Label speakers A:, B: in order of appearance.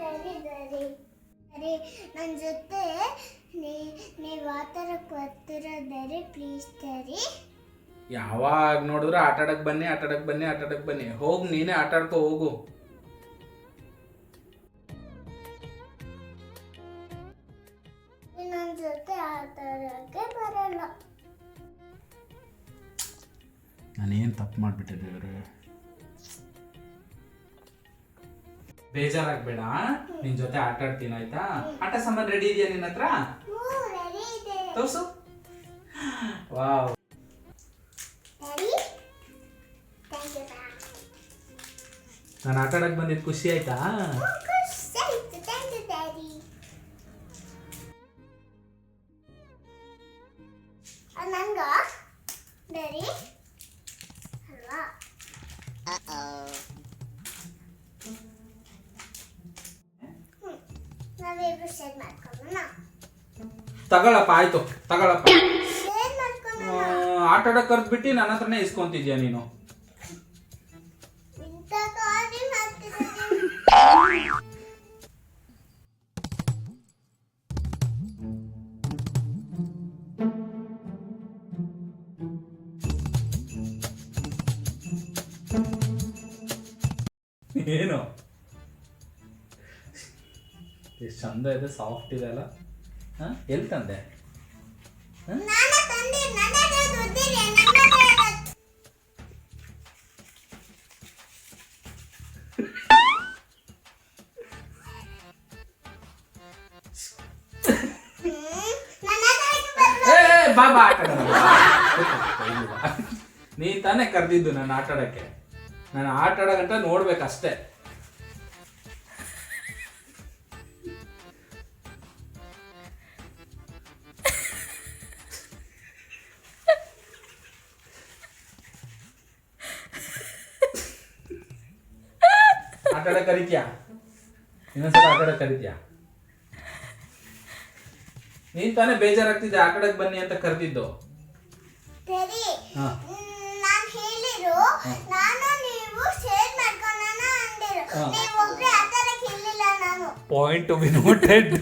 A: ಸರಿ ಸರಿ. ಸರಿ ನನ್ನ ಜೊತೆ ನೀ ನೀವು ಆ ಥರಕ್ಕೆ ಬರ್ತಿರೋದರೆ ಪ್ಲೀಸ್ ಸರಿ.
B: ಯಾವಾಗ ನೋಡಿದ್ರು ಆಟ ಆಡಕ್ ಬನ್ನಿ ಆಟ ಆಡಕ್ ಬನ್ನಿ ಆಟ ಆಡಕ್ ಬನ್ನಿ. ಹೋಗ್ ನೀನೇ ಆಟ ಆಡ್ಕೊ ಹೋಗು.
A: ನನ್ನ ಜೊತೆ ಆ ಥರಕ್ಕೆ ಬರಲ್ಲ.
B: ನಾನೇನು ತಪ್ಪು ಮಾಡಿಬಿಟ್ಟಿದ್ದೆ ದೇವ್ರೆ? ಬೇಜಾರಾಗ್ಬೇಡ. ನಿನ್ ಜೊತೆ ಆಟ ಆಡ್ತೀನಿ ಆಯ್ತಾ? ಆಟ ಸಾಮಾನ್ ರೆಡಿ ಇದೆಯಾ ನಿನ್ನ ಹತ್ರ? ತೋರ್ಸು. ವಾವ್. ನಾನು ಆಟ ಆಡಕ್ ಬಂದಿದ್ದು ಖುಷಿ ಆಯ್ತಾ?
A: ready ನಂಗ ಶೇರ್ ಮಾಡ್ಕೊಳ್ಳೋಣ
B: ತಗೊಳಪ್ಪ ಆಯ್ತು ತಗೊಳಪ್ಪ.
A: ಶೇರ್ ಮಾಡ್ಕೊಳ್ಳೋಣ
B: ಆಟ ಆಡಕ್ ಕರ್ದ್ಬಿಟ್ಟು ನನ್ನ ಹತ್ರನೇ ಇಸ್ಕೊಂತಿದ್ಯಾ ನೀನು?
A: ಇಂಥ ಮಾಡ್ತಿದ್ದೀನಿ
B: ಏನು? ಎಷ್ಟು ಚಂದ ಇದೆ ಸಾಫ್ಟ್ ಇದೆ ಅಲ್ಲ? ಹಾ? ಎಲ್ಲಿ ತಂದೆ? ಆಟ. ನೀ ತಾನೇ ಕರೆದಿದ್ದು ನಾನು ಆಟ ಆಡೋಕ್ಕೆ. ನಾನು ಆಟ ಆಡೋಗಂಟ ನೋಡ್ಬೇಕಷ್ಟೇ. ಆಟ ಆಡಕ್ ಕರಿತ್ಯಾ? ಇನ್ನೊಂದ್ಸಲ ಆಟ ಆಡಕ್ ಕರಿತ್ಯಾ? ನೀನ್ ತಾನೇ ಬೇಜಾರಾಗ್ತಿದ್ದೆ ಆಟ ಬನ್ನಿ ಅಂತ ಕರೆದಿದ್ದು.
A: ಸರಿ ನಾನು ನೀವು ನೀವು ನಾನು.
B: Point to noted